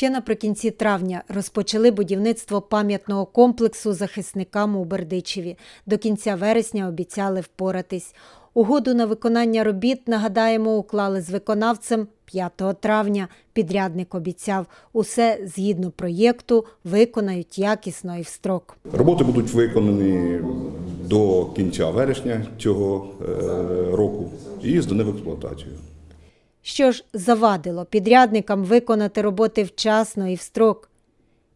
Ще наприкінці травня розпочали будівництво пам'ятного комплексу захисникам у Бердичеві. До кінця вересня обіцяли впоратись. Угоду на виконання робіт, нагадаємо, уклали з виконавцем 5 травня. Підрядник обіцяв, усе згідно проєкту виконають якісно і в строк. Роботи будуть виконані до кінця вересня цього е, року і здані в експлуатацію. Що ж завадило підрядникам виконати роботи вчасно і в строк?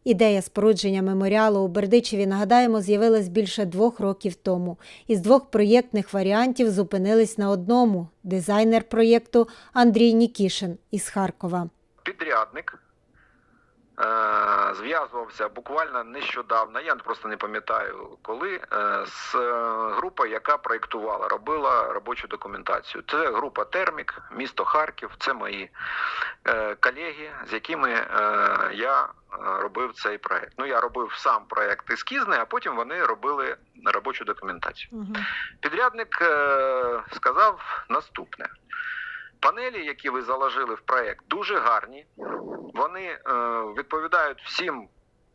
Ідея спорудження меморіалу у Бердичеві, нагадаємо, з'явилась більше двох років тому. Із двох проєктних варіантів зупинились на одному – дизайнер проєкту Андрій Нікішин із Харкова. підрядник зв'язувався буквально нещодавно, я просто не пам'ятаю коли, е, з е, групою, яка проєктувала, робила робочу документацію. Це група Термік, місто Харків, це мої е, колеги, з якими е, я е, робив цей проєкт. Ну, я робив сам проєкт ескізний, а потім вони робили робочу документацію. Підрядник е, сказав наступне. Панелі, які ви заложили в проект, дуже гарні. Вони е, відповідають всім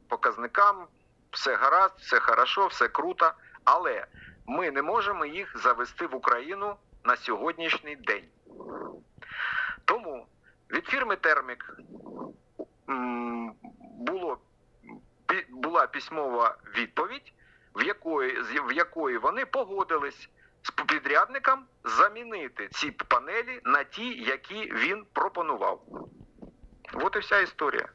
показникам, все гаразд, все хорошо, все круто. Але ми не можемо їх завести в Україну на сьогоднішній день. Тому від фірми Термік було, була письмова відповідь, в якої, в якої вони погодились з підрядником замінити ці панелі на ті, які він пропонував. От і вся історія.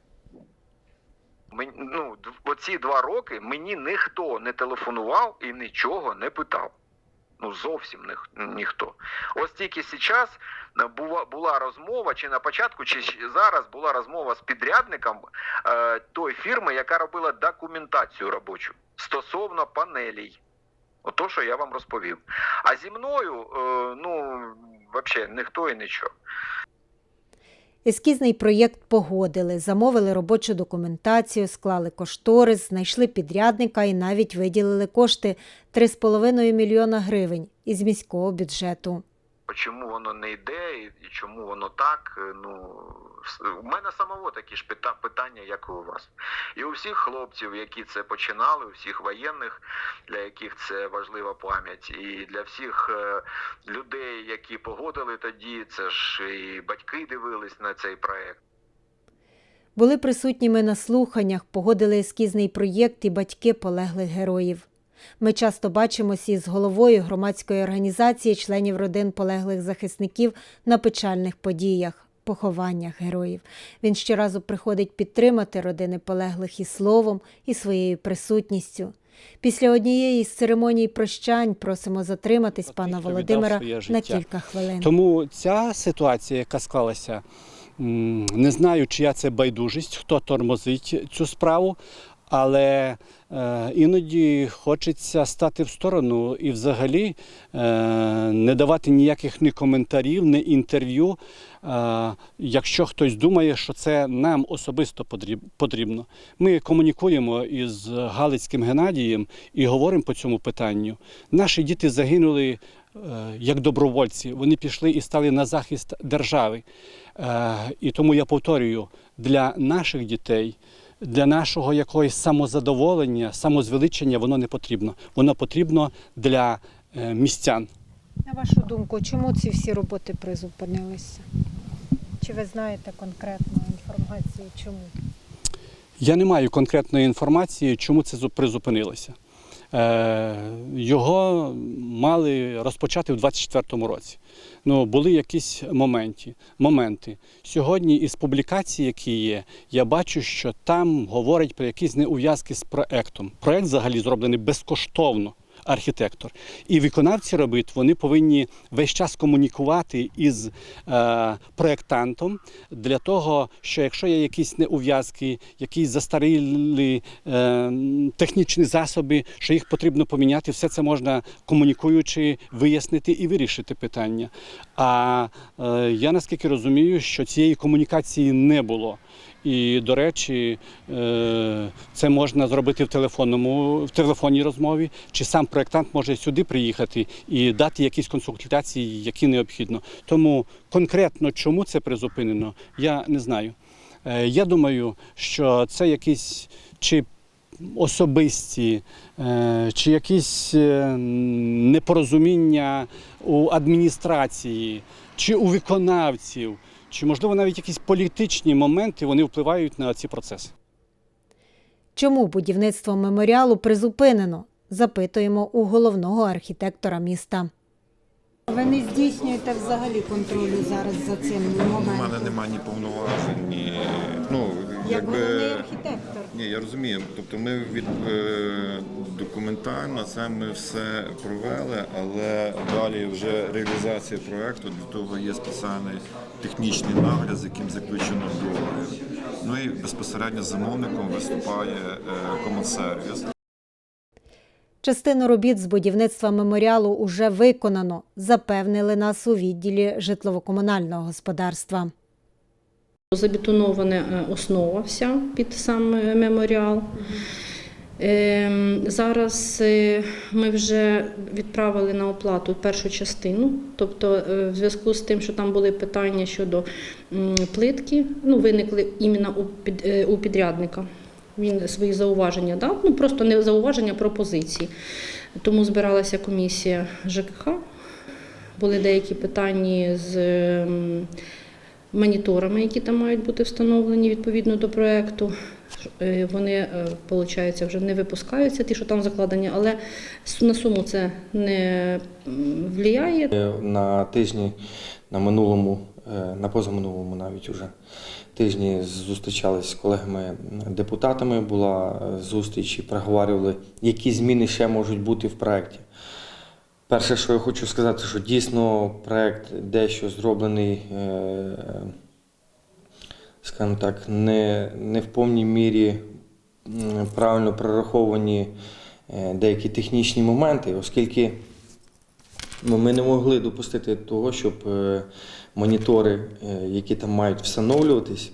Мен- ну, оці два роки мені ніхто не телефонував і нічого не питав. Ну, зовсім ніх- ніхто. Ось тільки зараз була, була розмова, чи на початку, чи зараз була розмова з підрядником е, тої фірми, яка робила документацію робочу стосовно панелей. Ото, що я вам розповів. А зі мною, е, ну, взагалі, ніхто і нічого. Ескізний проєкт погодили, замовили робочу документацію, склали кошторис, знайшли підрядника і навіть виділили кошти 3,5 мільйона гривень із міського бюджету. Чому воно не йде і, чому воно так? е, Ну у мене самого такі ж пита- питання, як і у вас. І у всіх хлопців, які це починали, у всіх воєнних, для яких це важлива пам'ять, і для всіх е, людей, які погодили тоді, це ж і батьки дивились на цей проект. Були присутніми на слуханнях, погодили ескізний проєкт і батьки полеглих героїв. Ми часто бачимося із головою громадської організації членів родин полеглих захисників на печальних подіях, похованнях героїв. Він щоразу приходить підтримати родини полеглих і словом, і своєю присутністю. Після однієї з церемоній прощань просимо затриматись пана Володимира на кілька хвилин. Тому ця ситуація, яка склалася, не знаю, чия це байдужість, хто тормозить цю справу, але е, іноді хочеться стати в сторону і взагалі е, не давати ніяких ні коментарів, ні інтерв'ю, е, якщо хтось думає, що це нам особисто потрібно. Ми комунікуємо із Галицьким Геннадієм і говоримо по цьому питанню. Наші діти загинули як добровольці. Вони пішли і стали на захист держави. І тому я повторюю, для наших дітей, для нашого якогось самозадоволення, самозвеличення воно не потрібно. Воно потрібно для е, містян. На вашу думку, чому ці всі роботи призупинилися? Чи ви знаєте конкретну інформацію, чому? Я не маю конкретної інформації, чому це зу- призупинилося. Е, Його мали розпочати в 24-му році. Ну, були якісь моменти, моменти. Сьогодні із публікацій, які є, я бачу, що там говорять про якісь неув'язки з проектом. Проект взагалі зроблений безкоштовно. Архітектор і виконавці робіт вони повинні весь час комунікувати із е, проєктантом для того, що якщо є якісь неув'язки, якісь застарілі е, технічні засоби, що їх потрібно поміняти, все це можна комунікуючи вияснити і вирішити питання. А е, я наскільки розумію, що цієї комунікації не було. І, до речі, е, це можна зробити в телефонному в телефонній розмові, чи сам проєктант може сюди приїхати і дати якісь консультації, які необхідно. Тому конкретно чому це призупинено, я не знаю. Е, Я думаю, що це якісь чи особисті, е, чи якісь непорозуміння у адміністрації, чи у виконавців, чи можливо навіть якісь політичні моменти вони впливають на ці процеси. Чому будівництво меморіалу призупинено? Запитуємо у головного архітектора міста. Ви не здійснюєте взагалі контролю зараз за цим У мене немає ні повноважень, ні ну Як якби головний архітектор. ні, я розумію. Тобто ми від е, документально це ми все провели, але далі вже реалізація проекту для того є спеціальний технічний нагляд, з яким заключено договір. Ну і безпосередньо замовником виступає е, комунсервіс. Частину робіт з будівництва меморіалу уже виконано, запевнили нас у відділі житлово-комунального господарства. Забетонована е, основа вся під сам е, меморіал. Ем, Зараз е, ми вже відправили на оплату першу частину, тобто в зв'язку з тим, що там були питання щодо плитки, ну, виникли іменно у підрядника. Він свої зауваження дав, ну просто не зауваження, а пропозиції. Тому збиралася комісія ЖКХ. Були деякі питання з ем, моніторами, які там мають бути встановлені відповідно до проекту. Е, Вони, виходить, вже не випускаються, ті, що там закладені, але на суму це не впливає. Е, На тижні на минулому, е, на позаминулому навіть уже тижні зустрічались з колегами-депутатами. Була е, зустріч і проговорювали, які зміни ще можуть бути в проєкті. Перше, що я хочу сказати, що дійсно проєкт дещо зроблений, е, скажімо так, не, не в повній мірі правильно прораховані е, деякі технічні моменти, оскільки Ну, Ми не могли допустити того, щоб е, монітори, е, які там мають встановлюватись,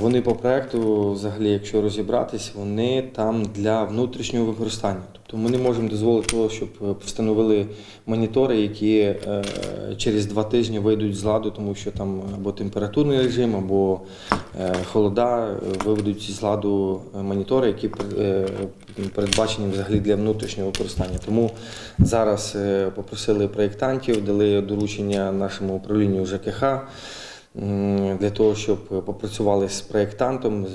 вони по проекту, взагалі, якщо розібратись, вони там для внутрішнього використання. Тобто ми не можемо дозволити того, щоб е, встановили монітори, які е, через два тижні вийдуть з ладу, тому що там або температурний режим, або е, холода е, виведуть з ладу е, монітори, які е, передбачені взагалі для внутрішнього використання. Тому зараз е, попросили проєктантів, дали доручення нашому управлінню ЖКХ для того, щоб попрацювали з проєктантом,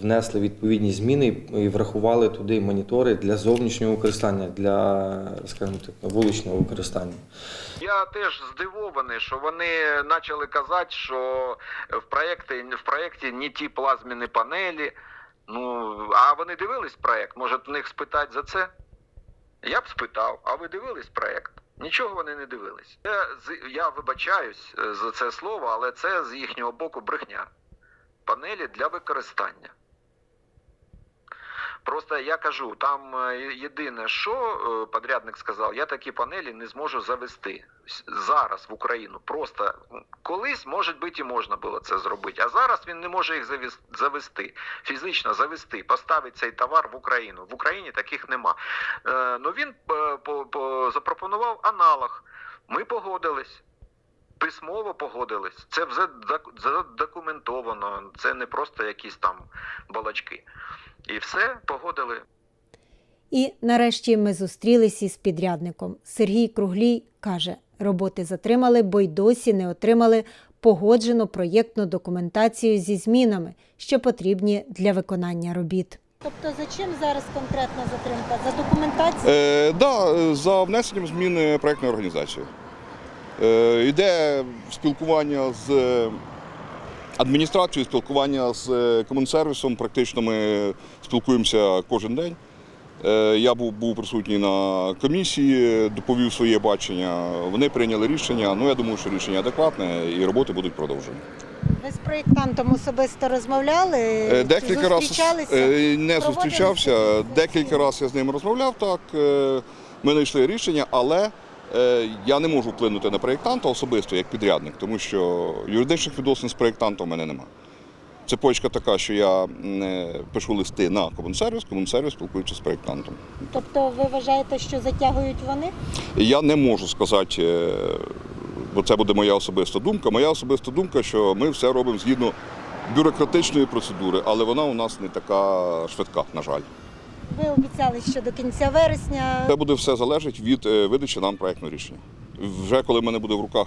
внесли відповідні зміни і врахували туди монітори для зовнішнього використання, для, скажімо так, вуличного використання. Я теж здивований, що вони почали казати, що в проєкті, в проєкті не ті плазміні панелі. Ну, а вони дивились проєкт? Може, в них спитати за це? Я б спитав, а ви дивились проєкт? Нічого вони не дивились. Це, я вибачаюсь е, за це слово, але це з їхнього боку брехня. Панелі для використання. Просто я кажу, там е, єдине, що е, подрядник сказав, я такі панелі не зможу завести зараз в Україну. Просто колись, може бути, і можна було це зробити. А зараз він не може їх завести, фізично завести, поставити цей товар в Україну. В Україні таких нема. Е, ну він по, по, запропонував аналог. Ми погодились. Письмово погодились. Це вже задокументовано. Це не просто якісь там балачки. І все погодили. І нарешті ми зустрілися із підрядником. Сергій Круглій каже, роботи затримали, бо й досі не отримали погоджену проєктну документацію зі змінами, що потрібні для виконання робіт. Тобто за чим зараз конкретна затримка? За документацією? Е, да, е, за внесенням зміни проєктної організації. Е, йде спілкування з е, адміністрацією, спілкування з е, комунсервісом. Практично ми спілкуємося кожен день. Е, я був, був присутній на комісії, доповів своє бачення. Вони прийняли рішення. Ну, я думаю, що рішення адекватне і роботи будуть продовжені. Ви з проєктантом особисто розмовляли? Е, Декілька разів е, не зустрічався. Декілька разів я з ним розмовляв. Так е, ми знайшли рішення, але е, я не можу вплинути на проєктанта особисто як підрядник, тому що юридичних відносин з проєктантом у мене немає. Це почка така, що я е, пишу листи на комунсервіс, комунсервіс спілкується з проєктантом. Тобто ви вважаєте, що затягують вони? Я не можу сказати, е, бо це буде моя особиста думка. Моя особиста думка, що ми все робимо згідно бюрократичної процедури, але вона у нас не така швидка, на жаль. Ви обіцяли, що до кінця вересня Це буде все залежить від е, видачі нам проєктного рішення. Вже коли в мене буде в руках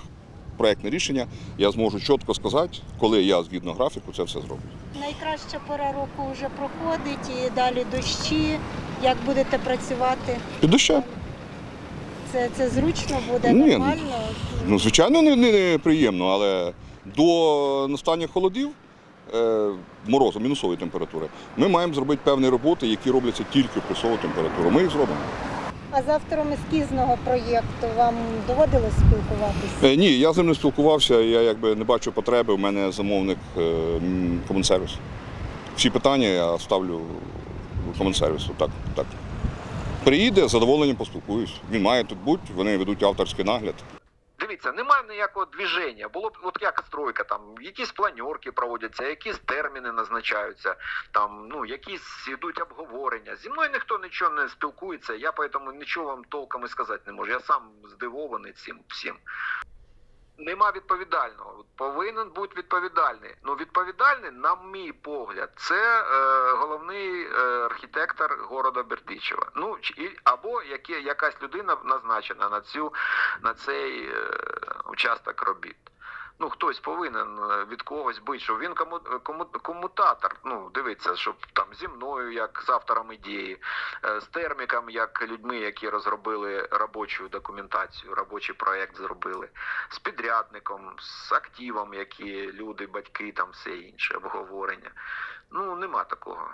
проєктне рішення, я зможу чітко сказати, коли я згідно графіку це все зроблю. найкраща пора року вже проходить і далі дощі. Як будете працювати? Під дощем. Це, це зручно буде, Ні, нормально? Ну, звичайно, не, не, не приємно, але до настання холодів, морозу, мінусової температури, ми маємо зробити певні роботи, які робляться тільки в плюсову температуру. Ми їх зробимо. А з автором ескізного проєкту вам доводилось спілкуватися? Е, ні, я з ним не спілкувався, я якби не бачу потреби. У мене замовник е, комунсервіс. Всі питання я ставлю комунсервісу. Так, так. Приїде, з задоволенням поспілкуюсь. Він має тут бути, вони ведуть авторський нагляд. Дивіться, немає ніякого движення. Було б от як стройка, там якісь планерки проводяться, якісь терміни назначаються, там ну якісь йдуть обговорення. Зі мною ніхто нічого не спілкується. Я поэтому нічого вам толком і сказати не можу. Я сам здивований цим всім. Нема відповідального. Повинен бути відповідальний. Ну відповідальний, на мій погляд, це е, головний е, архітектор города Бердичева. Ну і, або яке, якась людина назначена на цю на цей е, участок робіт. Ну, хтось повинен е, від когось бути, що він кому, кому, комутатор. Ну, дивиться, щоб там зі мною, як з автором ідеї, е, з терміком, як людьми, які розробили робочу документацію, робочий проект зробили, з підрядником, з активом, які люди, батьки, там все інше, обговорення. Ну, нема такого.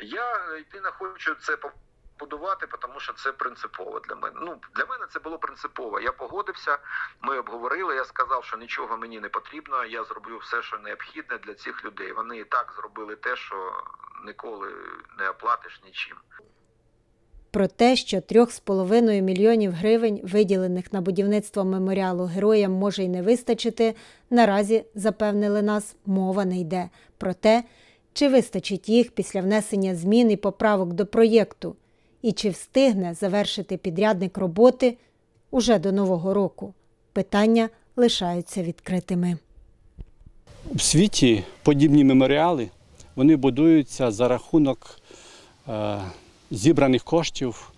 Я е, єдине хочу це побудувати, тому що це принципово для мене. Ну, для мене це було принципово. Я погодився, ми обговорили. Я сказав, що нічого мені не потрібно. Я зроблю все, що необхідне для цих людей. Вони і так зробили те, що ніколи не оплатиш нічим. Про те, що 3,5 мільйонів гривень, виділених на будівництво меморіалу героям, може й не вистачити, наразі, запевнили нас, мова не йде. Про те, чи вистачить їх після внесення змін і поправок до проєкту, і чи встигне завершити підрядник роботи уже до Нового року. Питання лишаються відкритими. В світі подібні меморіали вони будуються за рахунок е, зібраних коштів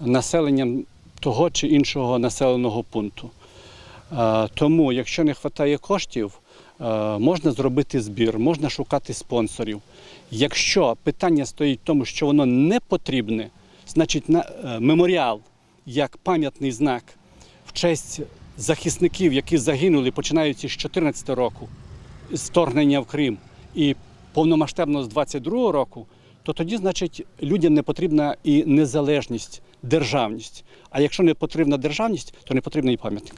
населенням того чи іншого населеного пункту. Е, тому, якщо не вистачає коштів, е, можна зробити збір, можна шукати спонсорів. Якщо питання стоїть в тому, що воно не потрібне, значить на, е, меморіал як пам'ятний знак в честь захисників, які загинули, починаючи з 2014 року, вторгнення в Крим і повномасштабно з 22 року, то тоді, значить, людям не потрібна і незалежність, державність. А якщо не потрібна державність, то не потрібен і пам'ятник.